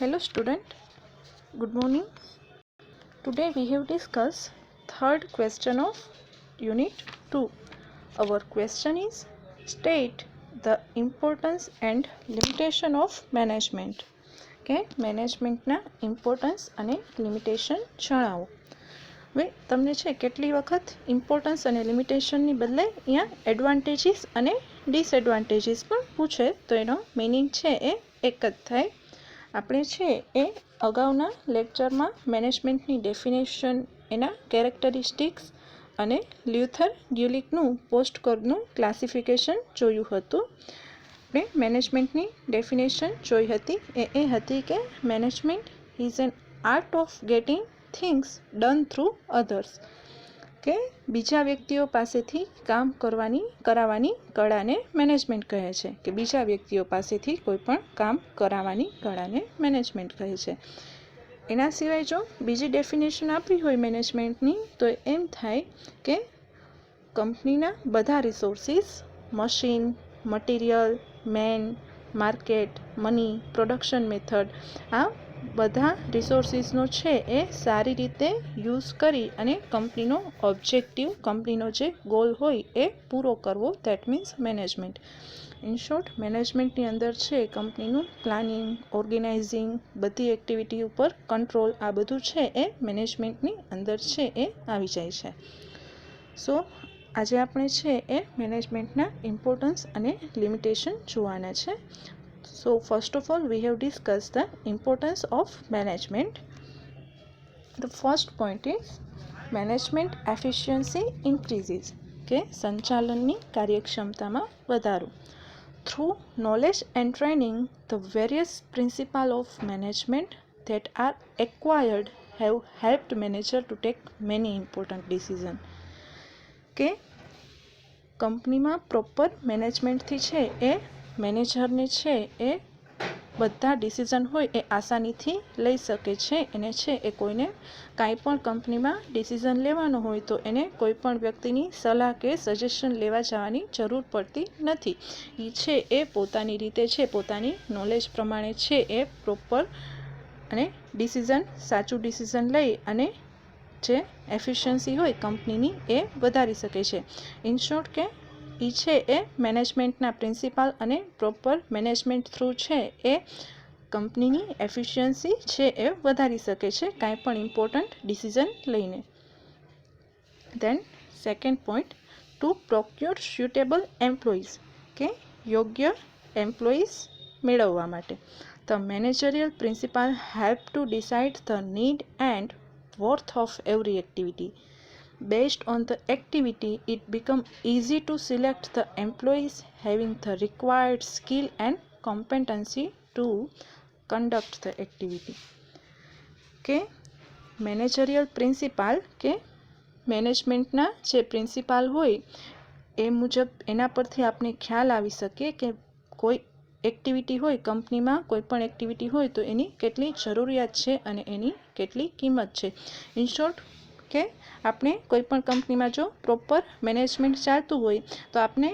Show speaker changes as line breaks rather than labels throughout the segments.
Hello student, good morning. Today we have discussed third question of unit 2. Our question is state the importance and limitation of management. કે મેનેજમેન્ટના importance અને limitation જણાવો હવે તમને છે કેટલી વખત ઇમ્પોર્ટન્સ અને લિમિટેશનની બદલે અહીંયા એડવાન્ટેજીસ અને ડિસએડવાન્ટેજીસ પણ પૂછે તો એનો મિનિંગ છે એ એક જ થાય આપણે છે એ અગાઉના લેક્ચરમાં મેનેજમેન્ટની ડેફિનેશન, એના કેરેક્ટરિસ્ટિક્સ અને લ્યુથર ગ્યુલિકનું પોસ્ટકોડનું ક્લાસિફિકેશન જોયું હતું. આપણે મેનેજમેન્ટની ડેફિનેશન જોઈ હતી. એ એ હતી કે management is an art of getting things done through others કે બીજા વ્યક્તિઓ પાસેથી કામ કરવાની, કરાવવાની કળાને મેનેજમેન્ટ કહે છે કે બીજા વ્યક્તિઓ પાસેથી કોઈ પણ કામ કરાવવાની કળાને મેનેજમેન્ટ કહે છે. એના સિવાય જો બીજી ડેફિનેશન આપવી હોય મેનેજમેન્ટની તો એમ થાય કે કંપનીના બધા resources machine material man market money production method આ બધા રિસોર્સિસનો છે એ સારી રીતે યુઝ કરી અને કંપનીનો ઓબ્જેક્ટિવ કંપનીનો જે ગોલ હોય એ પૂરો કરવો. That means management in short મેનેજમેન્ટની અંદર છે કંપનીનું પ્લાનિંગ ઓર્ગેનાઇઝિંગ બધી એક્ટિવિટી ઉપર કંટ્રોલ આ બધું છે એ મેનેજમેન્ટની અંદર છે એ આવી જાય છે. સો આજે આપણે છે એ મેનેજમેન્ટના ઇમ્પોર્ટન્સ અને લિમિટેશન જોવાના છે. So first of all we have discuss the importance of management the first point is management efficiency increases કે સંચાલનની કાર્યક્ષમતામાં વધારો through knowledge and training the various principle of management that are acquired have helped manager to take many important decision. કે કંપનીમાં proper મેનેજમેન્ટથી છે એ મેનેજરને છે એ બધા ડિસિઝન હોય એ આસાનીથી લઈ શકે છે. એને છે એ કોઈને કાંઈ પણ કંપનીમાં ડિસિઝન લેવાનું હોય તો એને કોઈ પણ વ્યક્તિની સલાહ કે સજેશન લેવા જવાની જરૂર પડતી નથી. એ છે એ પોતાની રીતે છે, પોતાની નોલેજ પ્રમાણે છે એ પ્રોપર અને ડિસિઝન સાચું ડિસિઝન લઈ અને જે એફિશિયન્સી હોય કંપનીની એ વધારી શકે છે. ઇન શોર્ટ કે એ છે એ મેનેજમેન્ટના પ્રિન્સિપાલ અને પ્રોપર મેનેજમેન્ટ થ્રુ છે એ કંપનીની એફિશિયન્સી છે એ વધારી શકે છે, કાંઈ પણ ઇમ્પોર્ટન્ટ ડિસિઝન લઈને then second point to procure suitable employees કે યોગ્ય એમ્પ્લોઈઝ મેળવવા માટે the managerial principle help to decide the need and worth of every activity. Based on the activity, it becomes easy to select the employees having the required skill and competency to conduct the activity. કે managerial principal કે મેનેજમેન્ટના જે principal હોય એ મુજબ એના પરથી આપણે ખ્યાલ આવી શકે કે કોઈ એક્ટિવિટી હોય કંપનીમાં કોઈ પણ એક્ટિવિટી હોય તો એની કેટલી જરૂરિયાત છે અને એની કેટલી કિંમત છે ઇન શોર્ટ કે આપણે કોઈ પણ કંપનીમાં જો પ્રોપર મેનેજમેન્ટ ચાલતું હોય, તો આપણે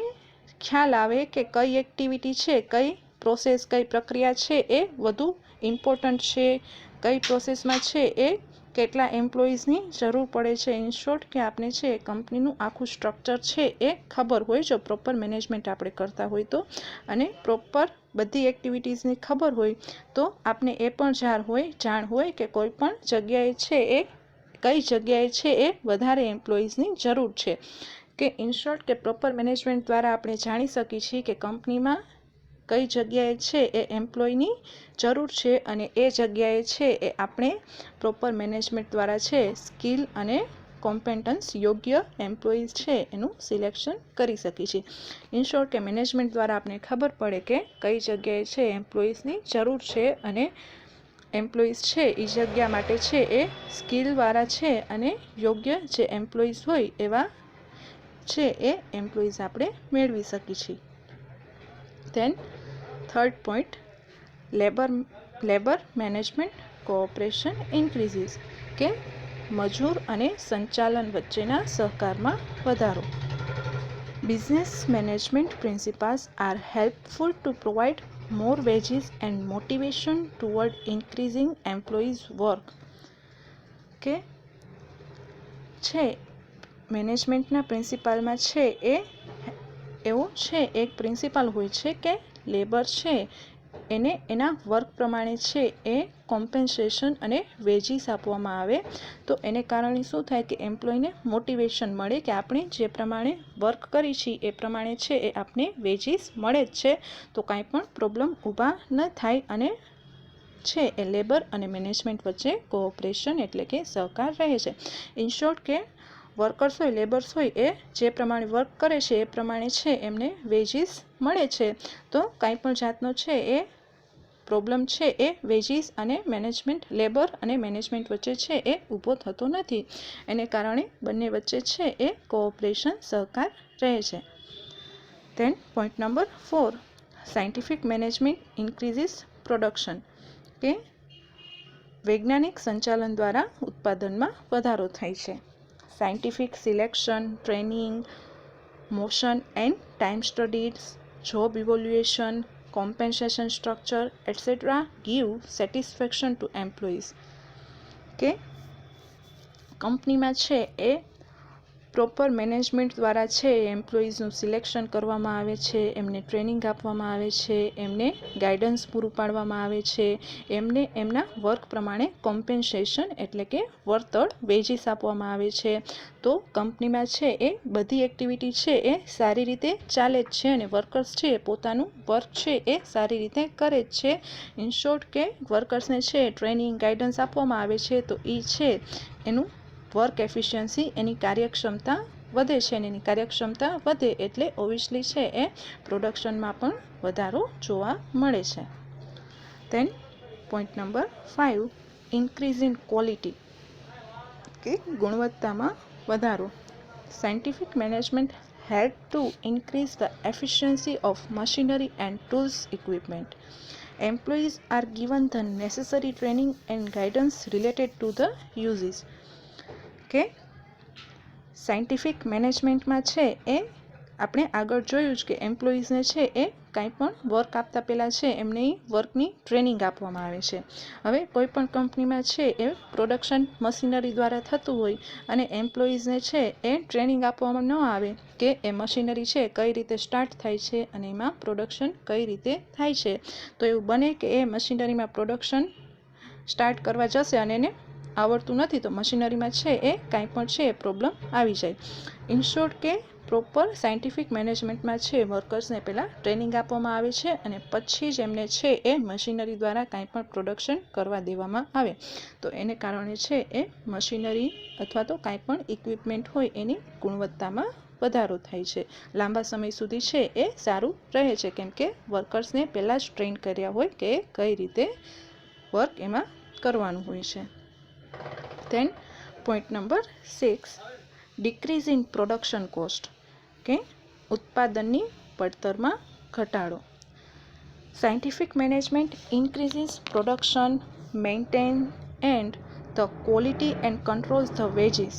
ખ્યાલ આવે કે કઈ એક્ટિવિટી છે, કઈ પ્રોસેસ, કઈ પ્રક્રિયા છે એ વધુ ઇમ્પોર્ટન્ટ છે, કઈ પ્રોસેસમાં છે એ કેટલા એમ્પ્લોઈઝની જરૂર પડે છે. ઇન શોર્ટ, કે આપણે છે કંપનીનું આખું સ્ટ્રક્ચર છે એ ખબર હોય, જો પ્રોપર મેનેજમેન્ટ આપણે કરતા હોય તો. અને પ્રોપર બધી એક્ટિવિટીઝની ખબર હોય, તો આપણે એ પણ જાણ હોય જાણ હોય કે કોઈ પણ જગ્યાએ છે એ કઈ જગ્યાએ છે એ વધારે એમ્પ્લોઈઝની જરૂર છે. કે ઇનશોર્ટ કે પ્રોપર મેનેજમેન્ટ દ્વારા આપણે જાણી શકીએ છીએ કે કંપનીમાં કઈ જગ્યાએ છે એ એમ્પ્લોયની જરૂર છે અને એ જગ્યાએ છે એ આપણે પ્રોપર મેનેજમેન્ટ દ્વારા છે સ્કિલ અને કોમ્પેન્ટન્સ યોગ્ય એમ્પ્લોઈઝ છે એનું સિલેક્શન કરી શકીએ છીએ. ઇન કે મેનેજમેન્ટ દ્વારા આપણે ખબર પડે કે કઈ જગ્યાએ છે એમ્પ્લોઈઝની જરૂર છે અને એમ્પ્લોઈઝ છે એ જગ્યા માટે છે એ સ્કિલવાળા છે અને યોગ્ય જે એમ્પ્લોઈઝ હોય એવા છે એ એમ્પ્લોઈઝ આપણે મેળવી શકીએ છીએ. Then third point labour labour management cooperation increases કે મજૂર અને સંચાલન વચ્ચેના સહકારમાં વધારો. Business management principles are helpful to provide more wages and motivation toward increasing employees work કે છે મેનેજમેન્ટના પ્રિન્સિપાલમાં છે એ એવું છે એક પ્રિન્સિપાલ હોય છે કે લેબર છે એને એના વર્ક પ્રમાણે છે એ કોમ્પેન્સેશન અને વેજીસ આપવામાં આવે. તો એને કારણે શું થાય કે એમ્પ્લોયને મોટિવેશન મળે કે આપણે જે પ્રમાણે વર્ક કરી છીએ એ પ્રમાણે છે એ આપને વેજીસ મળે જ છે. તો કાંઈ પણ પ્રોબ્લેમ ઊભા ન થાય અને છે એ લેબર અને મેનેજમેન્ટ વચ્ચે કોઓપરેશન એટલે કે સહકાર રહે છે. ઇન શોર્ટ કે વર્કર્સ હોય લેબર્સ હોય, એ જે પ્રમાણે વર્ક કરે છે, એ પ્રમાણે છે, એમને વેજીસ મળે છે. તો કાંઈ પણ જાતનો છે એ પ્રોબ્લેમ છે એ વેજીસ અને મેનેજમેન્ટ લેબર અને મેનેજમેન્ટ વચ્ચે છે એ ઊભો થતો નથી. એને કારણે બંને વચ્ચે છે એ કોઓપરેશન સહકાર રહે છે. Then point number four scientific management increases production કે વૈજ્ઞાનિક સંચાલન દ્વારા ઉત્પાદનમાં વધારો થાય છે. Scientific selection training motion and time studies job evaluation compensation structure etc give satisfaction to employees કે કંપનીમાં છે એ પ્રોપર મેનેજમેન્ટ દ્વારા છે એમ્પ્લોઈઝનું સિલેક્શન કરવામાં આવે છે, એમને ટ્રેનિંગ આપવામાં આવે છે, એમને ગાઈડન્સ પૂરું પાડવામાં આવે છે, એમને એમના વર્ક પ્રમાણે કોમ્પેન્સેશન એટલે કે વળતર વેજીસ આપવામાં આવે છે. તો કંપનીમાં છે એ બધી એક્ટિવિટી છે એ સારી રીતે ચાલે જ છે અને વર્કર્સ છે એ પોતાનું વર્ક છે એ સારી રીતે કરે જ છે. ઇન શોર્ટ કે વર્કર્સને છે ટ્રેનિંગ, ગાઈડન્સ આપવામાં આવે છે તો એ છે એનું વર્ક એફિશિયન્સી એની કાર્યક્ષમતા વધે છે અને એની કાર્યક્ષમતા વધે એટલે ઓબ્વિયસલી છે એ પ્રોડક્શનમાં પણ વધારો જોવા મળે છે. Then point number five increase in quality કે ગુણવત્તામાં વધારો. Scientific management help to increase the efficiency of machinery and tools equipment employees are given the necessary training and guidance related to the uses. કે scientific મેનેજમેન્ટમાં છે એ આપણે આગળ જોયું જ કે એમ્પ્લોઈઝને છે એ કાંઈ પણ વર્ક આપતા પહેલાં છે એમને વર્કની ટ્રેનિંગ આપવામાં આવે છે. હવે કોઈ પણ કંપનીમાં છે એ પ્રોડક્શન મશીનરી દ્વારા થતું હોય અને એમ્પ્લોઈઝને છે એ ટ્રેનિંગ આપવામાં ન આવે કે એ મશીનરી છે કઈ રીતે સ્ટાર્ટ થાય છે અને એમાં પ્રોડક્શન કઈ રીતે થાય છે. તો એવું બને કે એ મશીનરીમાં પ્રોડક્શન સ્ટાર્ટ કરવા જશે અને એને આવડતું નથી તો મશીનરીમાં છે એ, કાંઈ પણ છે એ પ્રોબ્લેમ આવી જાય. ઇન કે પ્રોપર સાયન્ટિફિક મેનેજમેન્ટમાં છે વર્કર્સને પહેલાં ટ્રેનિંગ આપવામાં આવે છે અને પછી જ એમને છે એ મશીનરી દ્વારા કાંઈ પણ પ્રોડક્શન કરવા દેવામાં આવે. તો એને કારણે છે એ મશીનરી અથવા તો કાંઈ પણ ઇક્વિપમેન્ટ હોય એની ગુણવત્તામાં વધારો થાય છે. લાંબા સમય સુધી છે એ સારું રહે છે, કેમ કે વર્કર્સને પહેલાં જ ટ્રેન કર્યા હોય કે કઈ રીતે વર્ક એમાં કરવાનું હોય છે. then point number six decrease in production cost કે ઉત્પાદનની પડતરમાં ઘટાડો scientific management increases production maintain and the quality and controls the wages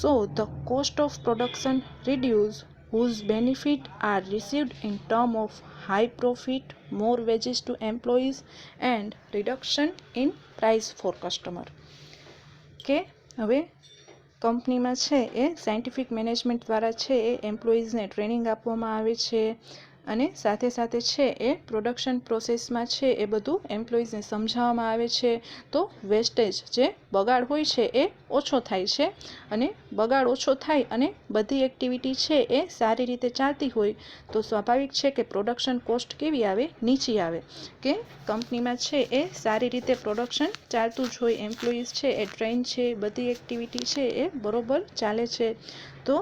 so the cost of production reduce whose benefit are received in term of high profit more wages to employees and reduction in price for customer કે હવે કંપનીમાં છે એ scientific management દ્વારા છે એ એમ્પ્લોઈઝને training આપવામાં આવે છે અને સાથે સાથે છે એ પ્રોડક્શન પ્રોસેસમાં છે એ બધું એમ્પ્લોઈઝને સમજાવવામાં આવે છે. તો વેસ્ટેજ જે બગાડ હોય છે એ ઓછો થાય છે અને બગાડ ઓછો થાય અને બધી એક્ટિવિટી છે એ સારી રીતે ચાલતી હોય તો સ્વાભાવિક છે કે પ્રોડક્શન કોસ્ટ કેવી આવે? નીચી આવે. કે કંપનીમાં છે એ સારી રીતે પ્રોડક્શન ચાલતું જ હોય એમ્પ્લોઈઝ છે એ ટ્રેન છે, બધી એક્ટિવિટી છે એ બરોબર ચાલે છે. તો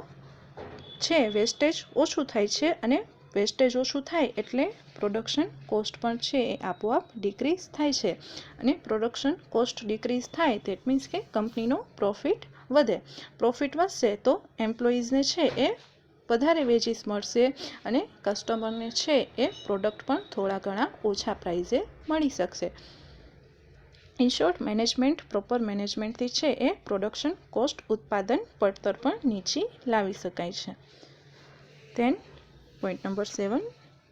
છે વેસ્ટેજ ઓછું થાય છે અને વેસ્ટેજ ઓછું થાય એટલે પ્રોડક્શન કોસ્ટ પણ છે એ આપોઆપ ડિક્રીઝ થાય છે. અને પ્રોડક્શન કોસ્ટ ડિક્રીઝ થાય દેટ મીન્સ કે કંપનીનો પ્રોફિટ વધે. પ્રોફિટ વધશે તો એમ્પ્લોઈઝને છે એ વધારે વેજીસ મળશે અને કસ્ટમરને છે એ પ્રોડક્ટ પણ થોડા ઘણા ઓછા પ્રાઇઝે મળી શકશે. ઇન શોર્ટ મેનેજમેન્ટ પ્રોપર મેનેજમેન્ટથી છે એ પ્રોડક્શન કોસ્ટ ઉત્પાદન પડતર પણ નીચી લાવી શકાય છે. Then point number seven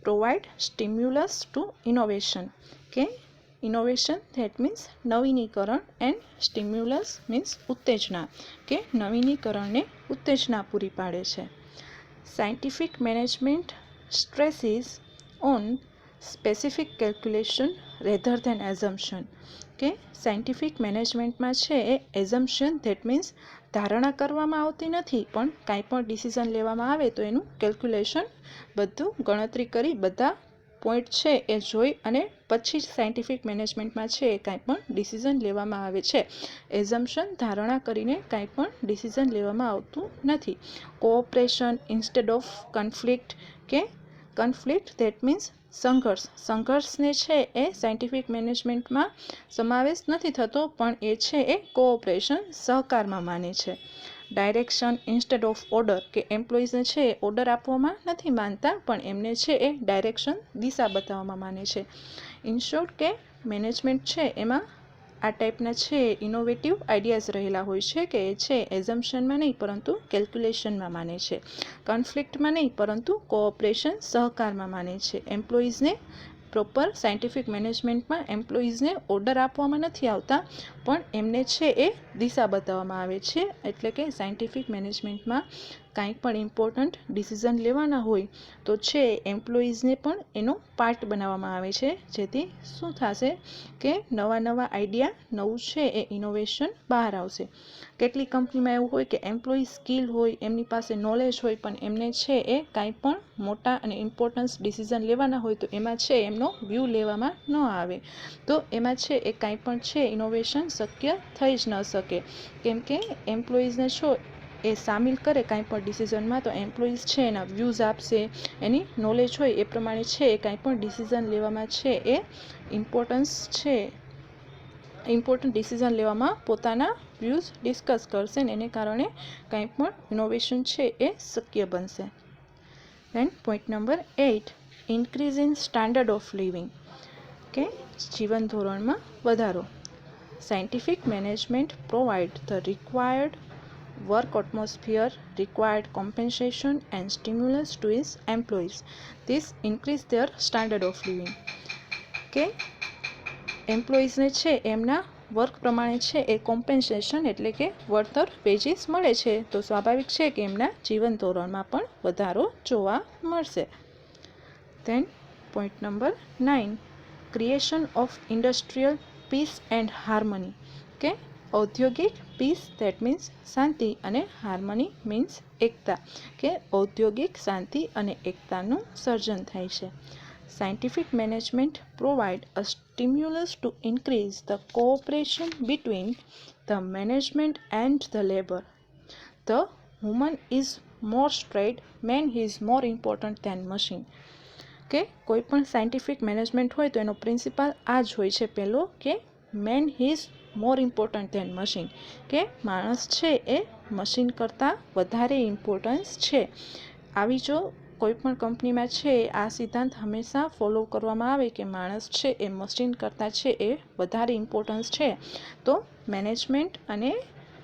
provide stimulus to innovation કે ઇનોવેશન ધેટ મીન્સ નવીનીકરણ એન્ડ સ્ટિમ્યુલસ મીન્સ ઉત્તેજના કે નવીનીકરણને ઉત્તેજના પૂરી પાડે છે. Scientific management stresses on specific calculation rather than assumption. કે સાયન્ટિફિક મેનેજમેન્ટમાં છે એ એઝમ્પશન ધેટ મીન્સ ધારણા કરવામાં આવતી નથી, પણ કાંઈ પણ ડિસિઝન લેવામાં આવે તો એનું કેલ્ક્યુલેશન બધું ગણતરી કરી બધા પોઈન્ટ છે એ જોઈ અને પછી જ સાયન્ટિફિક મેનેજમેન્ટમાં છે એ કાંઈ પણ ડિસિઝન લેવામાં આવે છે. એઝમ્પશન ધારણા કરીને કાંઈ પણ ડિસિઝન લેવામાં આવતું નથી. કોઓપરેશન ઇન્સ્ટેડ ઓફ કન્ફ્લિક્ટ, કે કન્ફ્લિક્ટ ધેટ મીન્સ સંઘર્ષ. સંઘર્ષને છે એ સાયન્ટિફિક મેનેજમેન્ટમાં સમાવેશ નથી થતો, પણ એ છે એ કોઓપરેશન સહકારમાં માને છે. ડાયરેક્શન ઇન્સ્ટેડ ઓફ ઓર્ડર કે એમ્પ્લોઈઝને છે એ ઓર્ડર આપવામાં નથી માનતા, પણ એમને છે એ ડાયરેક્શન દિશા બતાવવામાં માને છે. ઇન કે મેનેજમેન્ટ છે એમાં આ ટાઈપના છે ઇનોવેટિવ આઈડિયાઝ રહેલા હોય છે કે એ છે એઝમ્પશનમાં નહીં, પરંતુ કેલ્ક્યુલેશનમાં માને છે. કન્ફ્લિક્ટમાં નહીં, પરંતુ કોઓપરેશન સહકારમાં માને છે. એમ્પ્લોઈઝને પ્રોપર સાયન્ટિફિક મેનેજમેન્ટમાં એમ્પ્લોઈઝને ઓર્ડર આપવામાં નથી આવતા, પણ એમને છે એ દિશા બતાવવામાં આવે છે, એટલે કે સાયન્ટિફિક મેનેજમેન્ટમાં કાંઈ પણ ઇમ્પોર્ટન્ટ ડિસિઝન લેવાના હોય તો છે એમ્પ્લોઈઝને પણ એનો પાર્ટ બનાવવામાં આવે છે. જેથી શું થશે કે નવા નવા આઈડિયા નવું છે એ ઇનોવેશન બહાર આવશે. કેટલી કંપનીમાં એવું હોય કે એમ્પ્લોઈ સ્કિલ હોય, એમની પાસે નોલેજ હોય, પણ એમને છે એ કાંઈ પણ મોટા અને ઇમ્પોર્ટન્સ ડિસિઝન લેવાના હોય તો એમાં છે એમનો વ્યૂ લેવામાં ન આવે. તો એમાં છે એ કાંઈ પણ છે ઇનોવેશન શક્ય થઈ જ ન શકે. કેમ કે એમ્પ્લોઈઝને છો એ સામેલ કરે કાંઈ પણ ડિસિઝનમાં તો એમ્પ્લોઈઝ છે એના વ્યૂઝ આપશે. એની નોલેજ હોય એ પ્રમાણે છે, એ કાંઈ પણ ડિસિઝન લેવામાં છે, એ ઇમ્પોર્ટન્સ છે. ઇમ્પોર્ટન્ટ ડિસિઝન લેવામાં પોતાના વ્યૂઝ ડિસ્કસ કરશે ને એને કારણે કાંઈ પણ ઇનોવેશન છે એ શક્ય બનશે. Then point number eight increase in standard of living કે જીવન ધોરણમાં વધારો. Scientific management provide the required work atmosphere required compensation and stimulus to its employees. This increase their standard of living. કે એમ્પ્લોઈઝને છે, એમના વર્ક પ્રમાણે છે, એ કોમ્પેન્સેશન એટલે કે વળતર વેજીસ મળે છે તો સ્વાભાવિક છે કે એમના જીવન ધોરણમાં પણ વધારો જોવા મળશે then point number nine creation of industrial peace and harmony કે ઔદ્યોગિક પીસ ધેટ મીન્સ શાંતિ અને હાર્મની મીન્સ એકતા, કે ઔદ્યોગિક શાંતિ અને એકતાનું સર્જન થાય છે. Scientific management provide a stimulus to increase the cooperation between the management and the labour the woman is more straight man is more important than machine કે કોઈ પણ સાયન્ટિફિક મેનેજમેન્ટ હોય તો એનો પ્રિન્સિપાલ આ જ હોય છે પહેલો કે man is more important than machine કે માણસ છે એ મશીન કરતાં વધારે ઇમ્પોર્ટન્સ છે. આવી જો કોઈપણ કંપનીમાં છે, આ સિદ્ધાંત હંમેશા ફોલો કરવામાં આવે કે માણસ છે એ મશીન કરતાં છે એ વધારે ઇમ્પોર્ટન્સ છે. તો મેનેજમેન્ટ અને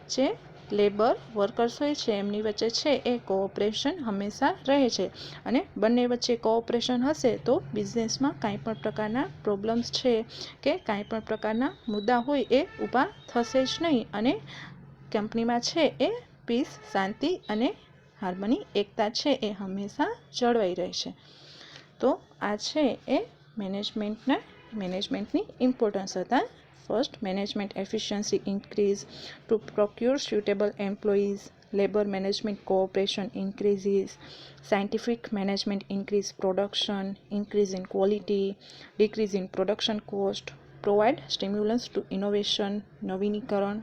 જે લેબર વર્કર્સ હોય છે, એમની વચ્ચે છે એ કોઓપરેશન હંમેશા રહે છે. અને બંને વચ્ચે કોઓપરેશન હશે તો બિઝનેસમાં કાંઈ પણ પ્રકારના પ્રોબ્લેમ્સ છે કે કાંઈ પણ પ્રકારના મુદ્દા હોય એ ઊભા થશે જ નહીં. અને કંપનીમાં છે એ પીસ, શાંતિ અને હાર્મની એકતા છે એ હંમેશા જળવાઈ રહેશે. તો આ છે એ મેનેજમેન્ટના, મેનેજમેન્ટની ઇમ્પોર્ટન્સ હતા. First management efficiency increase to procure suitable employees labor management cooperation increases scientific management increase production increase in quality decrease in production cost provide stimulus to innovation નવીનીકરણ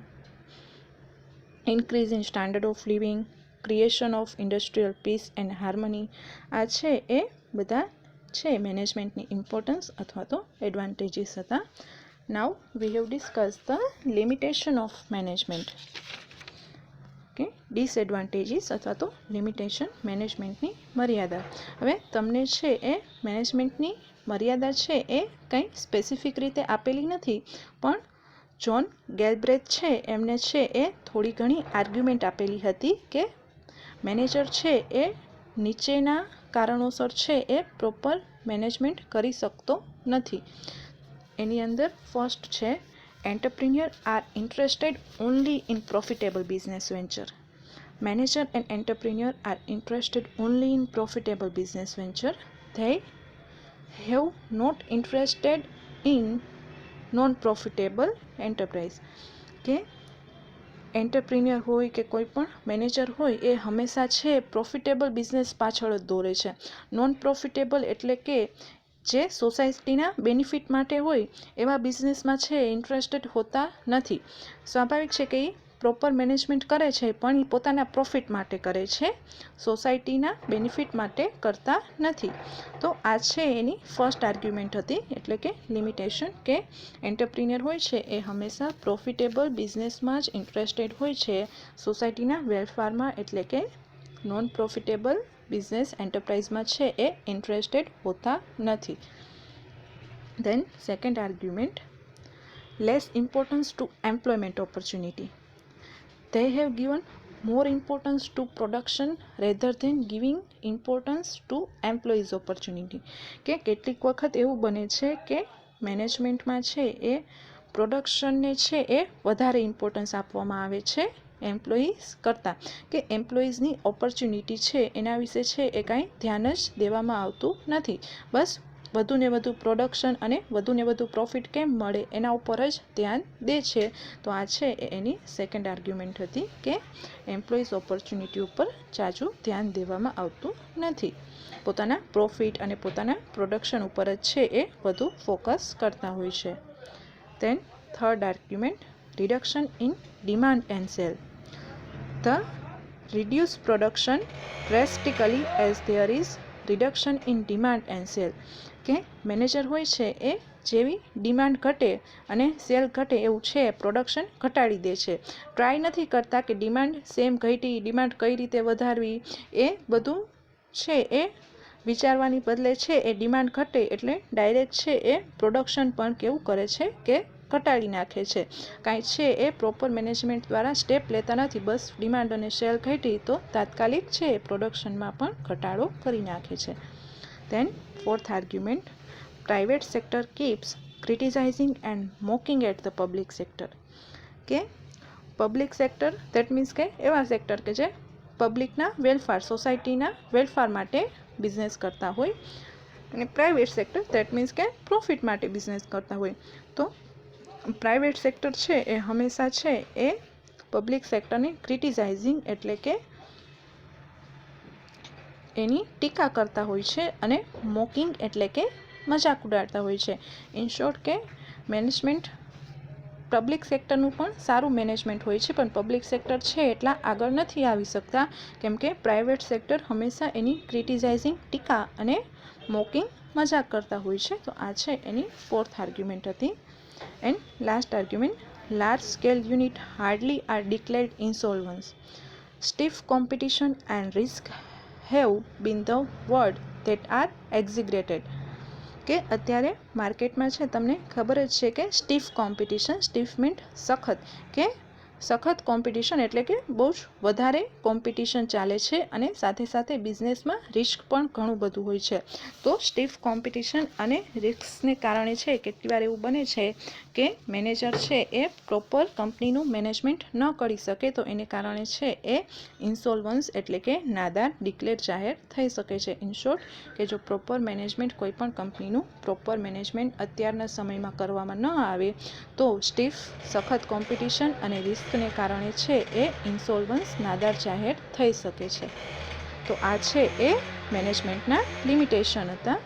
increase in standard of living creation of industrial peace and harmony આ છે એ બધા છે મેનેજમેન્ટની importance અથવા તો advantages હતા now we have discuss the limitation of management કે ડિસએડવાન્ટેજીસ અથવા તો લિમિટેશન મેનેજમેન્ટની મર્યાદા. હવે તમને છે એ મેનેજમેન્ટની મર્યાદા છે એ કંઈ સ્પેસિફિક રીતે આપેલી નથી, પણ જોન ગેલબ્રેથ છે, એમને છે એ થોડી ઘણી આર્ગ્યુમેન્ટ આપેલી હતી કે મેનેજર છે એ નીચેના કારણોસર છે એ પ્રોપર મેનેજમેન્ટ કરી શકતો નથી. એની અંદર ફર્સ્ટ છે entrepreneur are interested only in profitable business venture manager and entrepreneur are interested only in profitable business venture they have not interested in non profitable enterprise કે એન્ટરપ્રિન્યોર હોય કે કોઈ પણ મેનેજર હોય એ હંમેશા છે પ્રોફિટેબલ બિઝનેસ પાછળ જ દોરે છે નોન પ્રોફિટેબલ એટલે કે જે સોસાયટીના બેનિફિટ માટે હોય એવા બિઝનેસમાં છે ઇન્ટરેસ્ટેડ હોતા નથી. સ્વાભાવિક છે કે એ પ્રોપર મેનેજમેન્ટ કરે છે, પણ એ પોતાના પ્રોફિટ માટે કરે છે, સોસાયટીના બેનિફિટ માટે કરતા નથી. તો આ છે એની ફર્સ્ટ આર્ગ્યુમેન્ટ હતી, એટલે કે લિમિટેશન કે એન્ટરપ્રિનિયર હોય છે એ હંમેશા પ્રોફિટેબલ બિઝનેસમાં જ ઇન્ટરેસ્ટેડ હોય છે સોસાયટીના વેલફેરમાં, એટલે કે નોન પ્રોફિટેબલ બિઝનેસ એન્ટરપ્રાઇઝમાં છે એ ઇન્ટરેસ્ટેડ હોતા નથી. Then second argument less importance to employment opportunity they have given more importance to production rather than giving importance to employees opportunity કે કેટલીક વખત એવું બને છે કે મેનેજમેન્ટમાં છે એ પ્રોડક્શનને છે એ વધારે ઇમ્પોર્ટન્સ આપવામાં આવે છે એમ્પ્લોઈઝ કરતાં કે એમ્પ્લોઈઝની ઓપોર્ચ્યુનિટી છે એના વિશે છે એ કાંઈ ધ્યાન જ દેવામાં આવતું નથી. બસ વધુ ને વધુ પ્રોડક્શન અને વધુ ને વધુ પ્રોફિટ કેમ મળે એના ઉપર જ ધ્યાન દે છે. તો આ છે એની સેકન્ડ આર્ગ્યુમેન્ટ હતી કે એમ્પ્લોઈઝ ઓપોર્ચ્યુનિટી ઉપર જાજુ ધ્યાન દેવામાં આવતું નથી. પોતાના પ્રોફિટ અને પોતાના પ્રોડક્શન ઉપર જ છે એ વધુ ફોકસ કરતા હોય છે. Then third argument reduction in demand and sell the reduced production drastically as there is reduction in demand and sell. કે મેનેજર હોય છે એ જેવી ડિમાન્ડ ઘટે અને સેલ ઘટે એવું છે પ્રોડક્શન ઘટાડી દે છે ટ્રાય નથી કરતા કે ડિમાન્ડ સેમ ઘટી ડિમાન્ડ કઈ રીતે વધારવી, એ બધું છે એ વિચારવાની બદલે છે એ ડિમાન્ડ ઘટે એટલે ડાયરેક્ટ છે એ પ્રોડક્શન પણ કેવું કરે છે કે ઘટાડી નાખે છે. કાંઈ છે એ પ્રોપર મેનેજમેન્ટ દ્વારા સ્ટેપ લેતા નથી. બસ ડિમાન્ડ અને સેલ ઘટી તો તાત્કાલિક છે એ પ્રોડક્શનમાં પણ ઘટાડો કરી નાખે છે. Then fourth argument private sector keeps criticising and mocking at the public sector કે પબ્લિક સેક્ટર દેટ મીન્સ કે એવા સેક્ટર કે જે પબ્લિકના વેલફેર સોસાયટીના વેલફેર માટે બિઝનેસ કરતા હોય. અને પ્રાઇવેટ સેક્ટર દેટ મીન્સ કે પ્રોફિટ માટે બિઝનેસ કરતા હોય. તો પ્રાઇવેટ સેક્ટર છે એ હંમેશા છે એ પબ્લિક સેક્ટરની ક્રિટિસાઇઝિંગ એટલે કે એની ટીકા કરતા હોય છે અને મોકિંગ એટલે કે મજાક ઉડાડતા હોય છે. ઇન શોર્ટ કે મેનેજમેન્ટ પબ્લિક સેક્ટરનું પણ સારું મેનેજમેન્ટ હોય છે, પણ પબ્લિક સેક્ટર છે એટલા આગળ નથી આવી શકતા, કેમ કે પ્રાઇવેટ સેક્ટર હંમેશા એની ક્રિટિસાઇઝિંગ ટીકા અને મોકિંગ મજાક કરતા હોય છે. તો આ છે એની ફોર્થ આર્ગ્યુમેન્ટ હતી. And last argument large scale unit hardly are declared insolvents stiff competition and risk have been the word that are exaggerated કે અત્યારે માર્કેટમાં છે, તમને ખબર જ છે કે સ્ટીફ કોમ્પિટિશન સ્ટીફ મીન્ટ સખત. કે સખત કોમ્પિટિશન એટલે કે બહુ જ વધારે કોમ્પિટિશન ચાલે છે અને સાથે સાથે બિઝનેસમાં રિસ્ક પણ ઘણું બધું હોય છે. તો સ્ટીફ કોમ્પિટિશન અને રિસ્કને કારણે છે કેટલી વાર એવું બને છે કે મેનેજર છે એ પ્રોપર કંપનીનું મેનેજમેન્ટ ન કરી શકે, તો એને કારણે છે એ ઇન્સોલ્વન્સ એટલે કે નાદાર ડિક્લેર જાહેર થઈ શકે છે. ઇન કે જો પ્રોપર મેનેજમેન્ટ કોઈ પણ કંપનીનું પ્રોપર મેનેજમેન્ટ અત્યારના સમયમાં કરવામાં ન આવે, તો સ્ટીફ સખત કોમ્પિટિશન અને રિસ્કને કારણે છે એ ઇન્સોલ્વન્સ નાદાર જાહેર થઈ શકે છે. તો આ છે એ મેનેજમેન્ટના લિમિટેશન હતા.